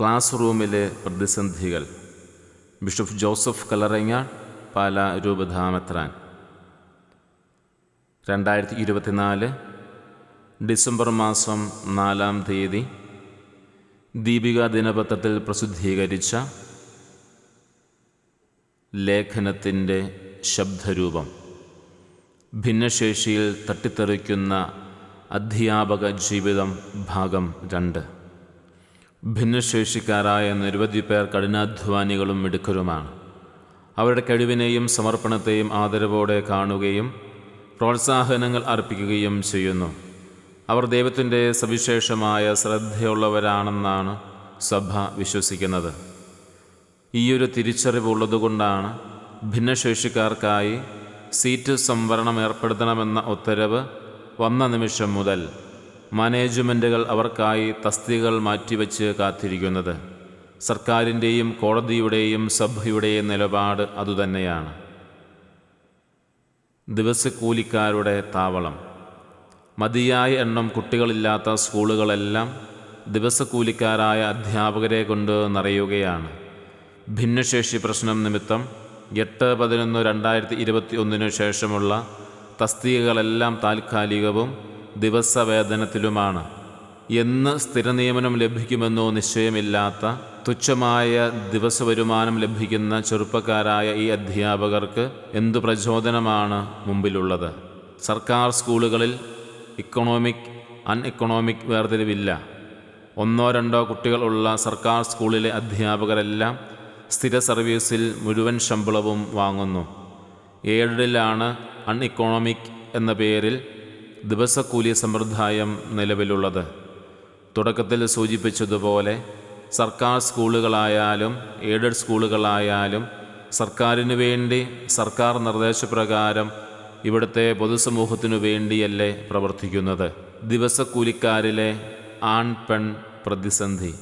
Class റൂമിലെ പ്രതിസന്ധികൾ. Bishop Joseph കലറങ്ങ പാല രൂപധാമത്രാൻ രണ്ടായിരത്തി ഇരുപത്തിനാല് ഡിസംബർ മാസം നാലാം തീയതി ദീപിക ദിനപത്രത്തിൽ പ്രസിദ്ധീകരിച്ച ലേഖനത്തിന്റെ ശബ്ദരൂപം. ഭിന്നശേഷിയിൽ തട്ടിത്തെറിക്കുന്ന അധ്യാപക ജീവിതം ഭാഗം രണ്ട്. ഭിന്നശേഷിക്കാരായ നിരവധി പേർ കഠിനാധ്വാനികളും മിടുക്കരുമാണ്. അവരുടെ കഴിവിനെയും സമർപ്പണത്തെയും ആദരവോടെ കാണുകയും പ്രോത്സാഹനങ്ങൾ അർപ്പിക്കുകയും ചെയ്യുന്നു. അവർ ദൈവത്തിന്റെ സവിശേഷമായ ശ്രദ്ധയുള്ളവരാണെന്നാണ് സഭ വിശ്വസിക്കുന്നത്. ഈയൊരു തിരിച്ചറിവുള്ളതുകൊണ്ടാണ് ഭിന്നശേഷിക്കാർക്കായി സീറ്റ് സംവരണം ഏർപ്പെടുത്തണമെന്ന ഉത്തരവ് വന്ന നിമിഷം മുതൽ മാനേജ്മെന്റുകൾ അവർക്കായി തസ്തികൾ മാറ്റിവെച്ച് കാത്തിരിക്കുന്നത്. സർക്കാരിന്റെയും കോടതിയുടെയും സഭയുടെയും നിലപാട് അതുതന്നെയാണ്. ദിവസക്കൂലിക്കാരുടെ താവളം. മതിയായ എണ്ണം കുട്ടികളില്ലാത്ത സ്കൂളുകളെല്ലാം ദിവസക്കൂലിക്കാരായ അധ്യാപകരെ കൊണ്ട് നിറയുകയാണ്. ഭിന്നശേഷി പ്രശ്നം നിമിത്തം എട്ട് പതിനൊന്ന് രണ്ടായിരത്തി ഇരുപത്തി ഒന്നിനു ശേഷമുള്ള തസ്തികകളെല്ലാം താൽക്കാലികവും ദിവസവേതനത്തിലുമാണ്. എന്ന് സ്ഥിരനിയമനം ലഭിക്കുമെന്നോ നിശ്ചയമില്ലാത്ത തുച്ഛമായ ദിവസവരുമാനം ലഭിക്കുന്ന ചെറുപ്പക്കാരായ ഈ അധ്യാപകർക്ക് എന്തു പ്രചോദനമാണ് മുമ്പിലുള്ളത്? സർക്കാർ സ്കൂളുകളിൽ ഇക്കണോമിക് അൺ ഇക്കണോമിക് വേർതിരിവില്ല. ഒന്നോ രണ്ടോ കുട്ടികളുള്ള സർക്കാർ സ്കൂളിലെ അധ്യാപകരെല്ലാം സ്ഥിര സർവീസിൽ മുഴുവൻ ശമ്പളവും വാങ്ങുന്നു. ഏഴിലാണ് അൺ ഇക്കണോമിക് എന്ന പേരിൽ ദിവസക്കൂലി സമ്പ്രദായം നിലവിലുള്ളത്. തുടക്കത്തിൽ സൂചിപ്പിച്ചതുപോലെ സർക്കാർ സ്കൂളുകളായാലും എയ്ഡഡ് സ്കൂളുകളായാലും സർക്കാരിനു വേണ്ടി സർക്കാർ നിർദ്ദേശപ്രകാരം ഇവിടുത്തെ പൊതുസമൂഹത്തിനു വേണ്ടിയല്ലേ പ്രവർത്തിക്കുന്നത്. ദിവസക്കൂലിക്കാരിലെ ആൺ പെൺ പ്രതിസന്ധി.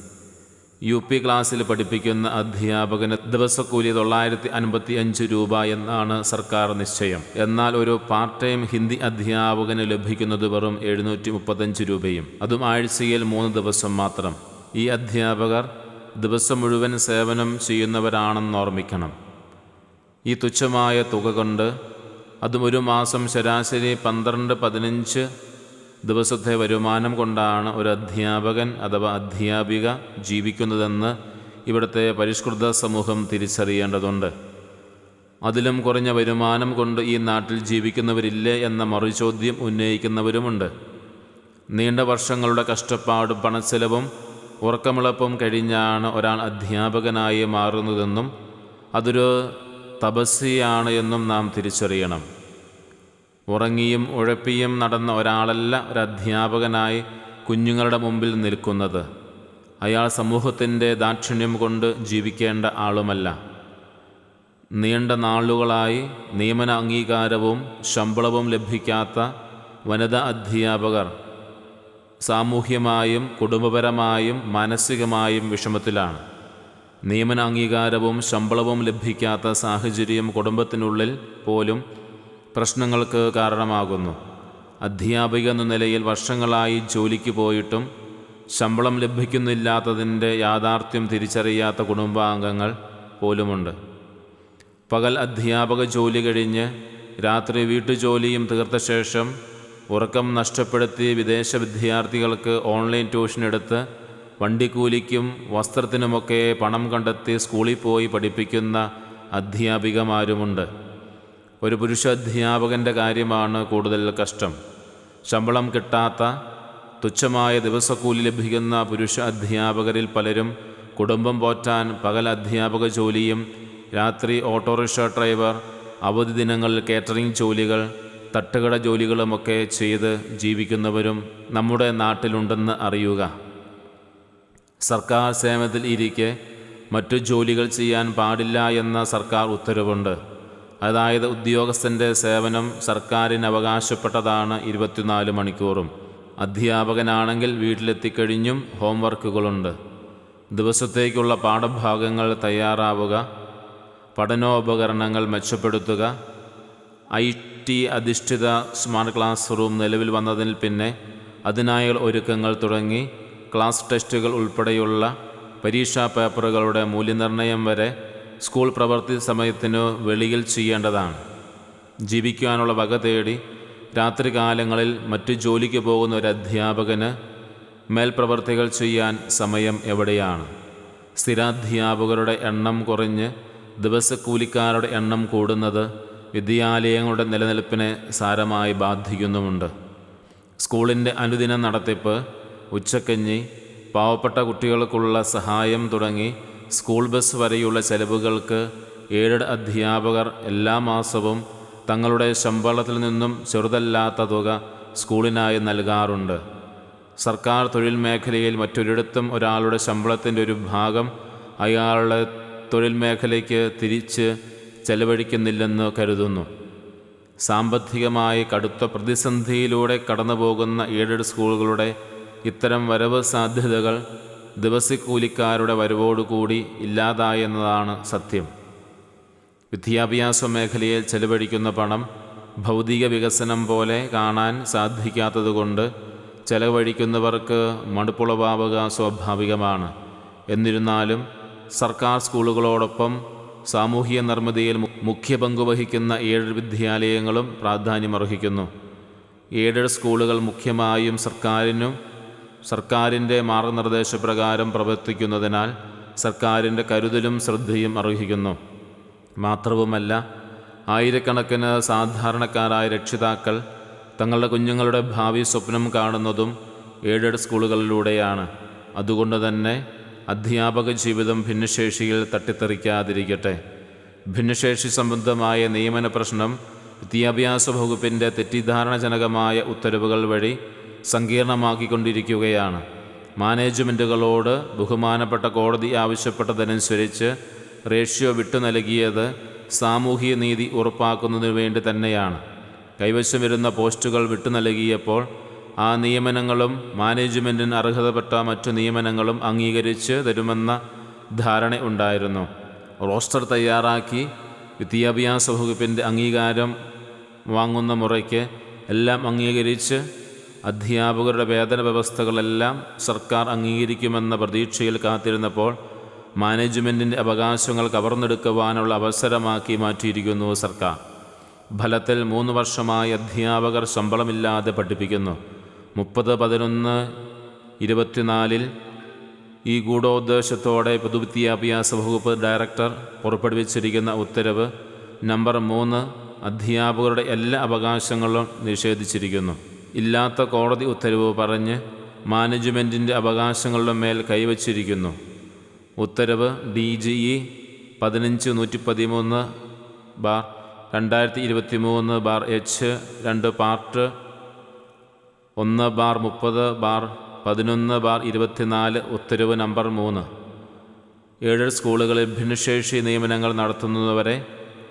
യു പി ക്ലാസ്സിൽ പഠിപ്പിക്കുന്ന അധ്യാപകന് ദിവസക്കൂലി തൊള്ളായിരത്തി അൻപത്തി അഞ്ച് രൂപ എന്നാണ് സർക്കാർ നിശ്ചയം. എന്നാൽ ഒരു പാർട്ട് ടൈം ഹിന്ദി അധ്യാപകന് ലഭിക്കുന്നത് വെറും എഴുന്നൂറ്റി മുപ്പത്തഞ്ച് രൂപയും. അതും ആഴ്ചയിൽ മൂന്ന് ദിവസം മാത്രം. ഈ അധ്യാപകർ ദിവസം മുഴുവൻ സേവനം ചെയ്യുന്നവരാണെന്ന് ഓർമ്മിക്കണം. ഈ തുച്ഛമായ തുക കൊണ്ട് അതും ഒരു മാസം ശരാശരി പന്ത്രണ്ട് പതിനഞ്ച് ദിവസത്തെ വരുമാനം കൊണ്ടാണ് ഒരു അധ്യാപകൻ അഥവാ അധ്യാപിക ജീവിക്കുന്നതെന്ന് ഇവിടുത്തെ പരിഷ്കൃത സമൂഹം തിരിച്ചറിയേണ്ടതുണ്ട്. അതിലും കുറഞ്ഞ വരുമാനം കൊണ്ട് ഈ നാട്ടിൽ ജീവിക്കുന്നവരില്ലേ എന്ന മറുചോദ്യം ഉന്നയിക്കുന്നവരുമുണ്ട്. നീണ്ട വർഷങ്ങളുടെ കഷ്ടപ്പാടും പണച്ചെലവും ഉറക്കമിളപ്പും കഴിഞ്ഞാണ് ഒരാൾ അധ്യാപകനായി മാറുന്നതെന്നും അതൊരു തപസ്സിയാണ് എന്നും നാം തിരിച്ചറിയണം. ഉറങ്ങിയും ഉഴപ്പിയും നടന്ന ഒരാളല്ല ഒരു അധ്യാപകനായി കുഞ്ഞുങ്ങളുടെ മുമ്പിൽ നിൽക്കുന്നത്. അയാൾ സമൂഹത്തിന്റെ ദാക്ഷിണ്യം കൊണ്ട് ജീവിക്കേണ്ട ആളുമല്ല. നീണ്ട നാളുകളായി നിയമന അംഗീകാരവും ശമ്പളവും ലഭിക്കാത്ത വനിതാ അധ്യാപകർ സാമൂഹ്യമായും കുടുംബപരമായും മാനസികമായും വിഷമത്തിലാണ്. നിയമന അംഗീകാരവും ശമ്പളവും ലഭിക്കാത്ത സാഹചര്യം കുടുംബത്തിനുള്ളിൽ പോലും പ്രശ്നങ്ങൾക്ക് കാരണമാകുന്നു. അധ്യാപിക എന്ന നിലയിൽ വർഷങ്ങളായി ജോലിക്ക് പോയിട്ടും ശമ്പളം ലഭിക്കുന്നില്ലാത്തതിന്റെ യാഥാർത്ഥ്യം തിരിച്ചറിയാത്ത കുടുംബാംഗങ്ങൾ പോലുമുണ്ട്. പകൽ അധ്യാപക ജോലി കഴിഞ്ഞ് രാത്രി വീട്ടുജോലിയും തീർത്ത ശേഷം ഉറക്കം നഷ്ടപ്പെടുത്തി വിദേശ വിദ്യാർത്ഥികൾക്ക് ഓൺലൈൻ ട്യൂഷൻ എടുത്ത് വണ്ടിക്കൂലിക്കും വസ്ത്രത്തിനുമൊക്കെ പണം കണ്ടെത്തി സ്കൂളിൽ പോയി പഠിപ്പിക്കുന്ന അധ്യാപികമാരുമുണ്ട്. ഒരു പുരുഷ അധ്യാപകന്റെ കാര്യമാണ് കൂടുതൽ കഷ്ടം. ശമ്പളം കിട്ടാത്ത തുച്ഛമായ ദിവസക്കൂലി ലഭിക്കുന്ന പുരുഷ അധ്യാപകരിൽ പലരും കുടുംബം പോറ്റാൻ പകൽ അധ്യാപക ജോലിയും രാത്രി ഓട്ടോറിക്ഷ ഡ്രൈവർ അവധി ദിനങ്ങളിൽ കേറ്ററിംഗ് ജോലികൾ തട്ടുകട ജോലികളുമൊക്കെ ചെയ്ത് ജീവിക്കുന്നവരും നമ്മുടെ നാട്ടിലുണ്ടെന്ന് അറിയുക. സർക്കാർ സേവനത്തിൽ ഇരിക്കെ മറ്റു ജോലികൾ ചെയ്യാൻ പാടില്ല എന്ന സർക്കാർ ഉത്തരവുണ്ട്. അതായത് ഉദ്യോഗസ്ഥന്റെ സേവനം സർക്കാരിന് അവകാശപ്പെട്ടതാണ് ഇരുപത്തിനാല് മണിക്കൂറും. അധ്യാപകനാണെങ്കിൽ വീട്ടിലെത്തിക്കഴിഞ്ഞും ഹോംവർക്കുകളുണ്ട്. ദിവസത്തേക്കുള്ള പാഠഭാഗങ്ങൾ തയ്യാറാവുക പഠനോപകരണങ്ങൾ മെച്ചപ്പെടുത്തുക ഐ ടി അധിഷ്ഠിത സ്മാർട്ട് ക്ലാസ് റൂം നിലവിൽ വന്നതിൽ പിന്നെ അതിനായുള്ള ഒരുക്കങ്ങൾ തുടങ്ങി ക്ലാസ് ടെസ്റ്റുകൾ ഉൾപ്പെടെയുള്ള പരീക്ഷാ പേപ്പറുകളുടെ മൂല്യനിർണയം വരെ സ്കൂൾ പ്രവൃത്തി സമയത്തിനു വെളിയിൽ ചെയ്യേണ്ടതാണ്. ജീവിക്കുവാനുള്ള വക തേടി രാത്രികാലങ്ങളിൽ മറ്റു ജോലിക്ക് പോകുന്ന ഒരു അധ്യാപകന് മേൽപ്രവർത്തികൾ ചെയ്യാൻ സമയം എവിടെയാണ്? സ്ഥിരാധ്യാപകരുടെ എണ്ണം കുറഞ്ഞ് ദിവസക്കൂലിക്കാരുടെ എണ്ണം കൂടുന്നത് വിദ്യാലയങ്ങളുടെ നിലനിൽപ്പിനെ സാരമായി ബാധിക്കുന്നുമുണ്ട്. സ്കൂളിന്റെ അനുദിന നടത്തിപ്പ് ഉച്ചക്കഞ്ഞി പാവപ്പെട്ട കുട്ടികൾക്കുള്ള സഹായം തുടങ്ങി സ്കൂൾ ബസ് വരെയുള്ള ചെലവുകൾക്ക് എയ്ഡഡ് അധ്യാപകർ എല്ലാ മാസവും തങ്ങളുടെ ശമ്പളത്തിൽ നിന്നും ചെറുതല്ലാത്ത തുക സ്കൂളിനായി നൽകാറുണ്ട്. സർക്കാർ തൊഴിൽ മേഖലയിൽ മറ്റൊരിടത്തും ഒരാളുടെ ശമ്പളത്തിന്റെ ഒരു ഭാഗം അയാളുടെ തൊഴിൽ മേഖലയ്ക്ക് തിരിച്ച് ചെലവഴിക്കുന്നില്ലെന്ന് കരുതുന്നു. സാമ്പത്തികമായി കടുത്ത പ്രതിസന്ധിയിലൂടെ കടന്നുപോകുന്ന എയ്ഡഡ് സ്കൂളുകളുടെ ഇത്തരം വരവ് സാധ്യതകൾ ദിവസക്കൂലിക്കാരുടെ വരവോടുകൂടി ഇല്ലാതായെന്നതാണ് സത്യം. വിദ്യാഭ്യാസ മേഖലയിൽ ചെലവഴിക്കുന്ന പണം ഭൗതിക വികസനം പോലെ കാണാൻ സാധിക്കാത്തതുകൊണ്ട് ചെലവഴിക്കുന്നവർക്ക് മടുപ്പുളവാവുക സ്വാഭാവികമാണ്. എന്നിരുന്നാലും സർക്കാർ സ്കൂളുകളോടൊപ്പം സാമൂഹിക നിർമ്മിതിയിൽ മുഖ്യ പങ്കുവഹിക്കുന്ന ഏഴ് വിദ്യാലയങ്ങളും പ്രാധാന്യമർഹിക്കുന്നു. ഏഴ് സ്കൂളുകൾ മുഖ്യമായും സർക്കാരിനും സർക്കാരിന്റെ മാർഗനിർദ്ദേശപ്രകാരം പ്രവർത്തിക്കുന്നതിനാൽ സർക്കാരിന്റെ കരുതലും ശ്രദ്ധയും അർഹിക്കുന്നു. മാത്രവുമല്ല ആയിരക്കണക്കിന് സാധാരണക്കാരായ രക്ഷിതാക്കൾ തങ്ങളുടെ കുഞ്ഞുങ്ങളുടെ ഭാവി സ്വപ്നം കാണുന്നതും എയ്ഡഡ് സ്കൂളുകളിലൂടെയാണ്. അതുകൊണ്ട് തന്നെ അധ്യാപക ജീവിതം ഭിന്നശേഷിയിൽ തട്ടിത്തെറിക്കാതിരിക്കട്ടെ. ഭിന്നശേഷി സംബന്ധമായ നിയമന പ്രശ്നം വിദ്യാഭ്യാസ വകുപ്പിന്റെ തെറ്റിദ്ധാരണജനകമായ ഉത്തരവുകൾ വഴി സങ്കീർണമാക്കിക്കൊണ്ടിരിക്കുകയാണ്. മാനേജ്മെന്റുകളോട് ബഹുമാനപ്പെട്ട കോടതി ആവശ്യപ്പെട്ടതനുസരിച്ച് റേഷ്യോ വിട്ടു നൽകിയത് സാമൂഹിക നീതി ഉറപ്പാക്കുന്നതിനു വേണ്ടി തന്നെയാണ്. കൈവശം വരുന്ന പോസ്റ്റുകൾ വിട്ടു നൽകിയപ്പോൾ ആ നിയമനങ്ങളും മാനേജ്മെന്റിന് അർഹതപ്പെട്ട മറ്റു നിയമനങ്ങളും അംഗീകരിച്ച് തരുമെന്ന ധാരണ ഉണ്ടായിരുന്നു. റോസ്റ്റർ തയ്യാറാക്കി വിദ്യാഭ്യാസ വകുപ്പിന്റെ അംഗീകാരം വാങ്ങുന്ന മുറയ്ക്ക് എല്ലാം അംഗീകരിച്ച് അധ്യാപകരുടെ വേതന വ്യവസ്ഥകളെല്ലാം സർക്കാർ അംഗീകരിക്കുമെന്ന പ്രതീക്ഷയിൽ കാത്തിരുന്നപ്പോൾ മാനേജ്മെന്റിന്റെ അവകാശങ്ങൾ കവർന്നെടുക്കുവാനുള്ള അവസരമാക്കി മാറ്റിയിരിക്കുന്നു സർക്കാർ. ഫലത്തിൽ മൂന്ന് വർഷമായി അധ്യാപകർ ശമ്പളമില്ലാതെ പഠിപ്പിക്കുന്നു. മുപ്പത് പതിനൊന്ന് ഇരുപത്തിനാലിൽ ഈ ഗൂഢോദ്ദേശത്തോടെ പൊതുവിദ്യാഭ്യാസ വകുപ്പ് ഡയറക്ടർ പുറപ്പെടുവിച്ചിരിക്കുന്ന ഉത്തരവ് നമ്പർ മൂന്ന് അധ്യാപകരുടെ എല്ലാ അവകാശങ്ങളും നിഷേധിച്ചിരിക്കുന്നു. ഇല്ലാത്ത കോടതി ഉത്തരവ് പറഞ്ഞ് മാനേജ്മെന്റിന്റെ അവകാശങ്ങളുടെ മേൽ കൈവച്ചിരിക്കുന്നു. ഉത്തരവ് ഡി ജി ഇ പതിനഞ്ച് നൂറ്റി പതിമൂന്ന് ബാർ രണ്ടായിരത്തി ഇരുപത്തി മൂന്ന് ബാർ എച്ച് രണ്ട് പാർട്ട് ഒന്ന് ബാർ മുപ്പത് ബാർ പതിനൊന്ന് ബാർ ഇരുപത്തിനാല് ഉത്തരവ് നമ്പർ മൂന്ന്. ഏഴ് സ്കൂളുകളിൽ ഭിന്നശേഷി നിയമനങ്ങൾ നടത്തുന്നതുവരെ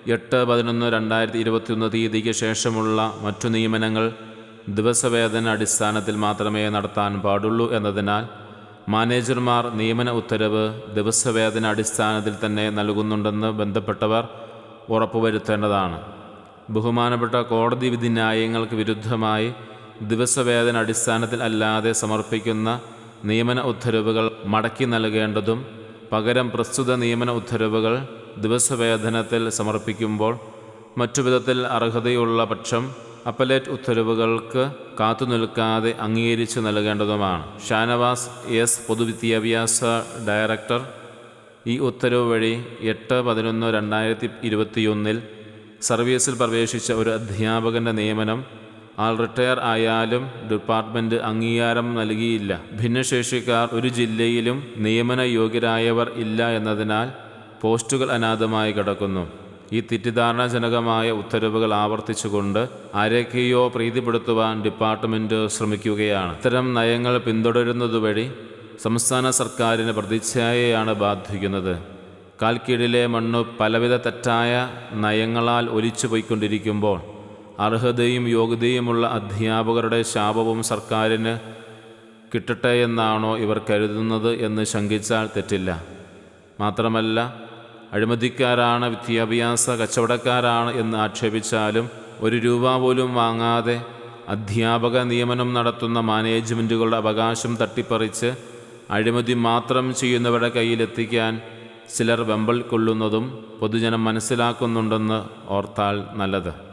എട്ട് പതിനൊന്ന് രണ്ടായിരത്തി ഇരുപത്തിയൊന്ന് തീയതിക്ക് ശേഷമുള്ള മറ്റു നിയമനങ്ങൾ ദിവസവേതന അടിസ്ഥാനത്തിൽ മാത്രമേ നടത്താൻ പാടുള്ളൂ എന്നതിനാൽ മാനേജർമാർ നിയമന ഉത്തരവ് ദിവസവേതന അടിസ്ഥാനത്തിൽ തന്നെ നൽകുന്നുണ്ടെന്ന് ബന്ധപ്പെട്ടവർ ഉറപ്പുവരുത്തേണ്ടതാണ്. ബഹുമാനപ്പെട്ട കോടതി വിധി ന്യായങ്ങൾക്ക് വിരുദ്ധമായി ദിവസവേതന അടിസ്ഥാനത്തിൽ അല്ലാതെ സമർപ്പിക്കുന്ന നിയമന ഉത്തരവുകൾ മടക്കി നൽകേണ്ടതും പകരം പ്രസ്തുത നിയമന ഉത്തരവുകൾ ദിവസവേതനത്തിൽ സമർപ്പിക്കുമ്പോൾ മറ്റു വിധത്തിൽ അർഹതയുള്ള പക്ഷം അപ്പലേറ്റ് ഉത്തരവുകൾക്ക് കാത്തുനിൽക്കാതെ അംഗീകരിച്ചു നൽകേണ്ടതുമാണ്. ഷാനവാസ് എസ്. പൊതുവിദ്യാഭ്യാസ ഡയറക്ടർ. ഈ ഉത്തരവ് വഴി എട്ട് പതിനൊന്ന് രണ്ടായിരത്തി ഇരുപത്തിയൊന്നിൽ സർവീസിൽ പ്രവേശിച്ച ഒരു അധ്യാപകന്റെ നിയമനം ആൾ റിട്ടയർ ആയാലും ഡിപ്പാർട്ട്മെന്റ് അംഗീകാരം നൽകിയില്ല. ഭിന്നശേഷിക്കാർ ഒരു ജില്ലയിലും നിയമന യോഗ്യരായവർ ഇല്ല എന്നതിനാൽ പോസ്റ്റുകൾ അനാഥമായി കിടക്കുന്നു. ഈ തെറ്റിദ്ധാരണാജനകമായ ഉത്തരവുകൾ ആവർത്തിച്ചുകൊണ്ട് ആരെയൊക്കെയോ പ്രീതിപ്പെടുത്തുവാൻ ഡിപ്പാർട്ട്മെന്റ് ശ്രമിക്കുകയാണ്. ഇത്തരം നയങ്ങൾ പിന്തുടരുന്നതുവഴി സംസ്ഥാന സർക്കാരിന് പ്രതിച്ഛായയാണ് ബാധിക്കുന്നത്. കാൽക്കീഴിലെ മണ്ണ് പലവിധ തെറ്റായ നയങ്ങളാൽ ഒലിച്ചു പോയിക്കൊണ്ടിരിക്കുമ്പോൾ അർഹതയും യോഗ്യതയുമുള്ള അധ്യാപകരുടെ ശാപവും സർക്കാരിന് കിട്ടട്ടെ എന്നാണോ ഇവർ കരുതുന്നത് എന്ന് ശങ്കിച്ചാൽ തെറ്റില്ല. മാത്രമല്ല അഴിമതിക്കാരാണ് വിദ്യാഭ്യാസ കച്ചവടക്കാരാണ് എന്ന് ആക്ഷേപിച്ചാലും ഒരു രൂപ പോലും വാങ്ങാതെ അധ്യാപക നിയമനം നടത്തുന്ന മാനേജ്മെന്റുകളുടെ അവകാശം തട്ടിപ്പറിച്ച് അഴിമതി മാത്രം ചെയ്യുന്നവരുടെ കയ്യിലെത്തിക്കാൻ ചിലർ വെമ്പൽ കൊള്ളുന്നതും പൊതുജനം മനസ്സിലാക്കുന്നുണ്ടെന്ന് ഓർത്താൽ നല്ലത്.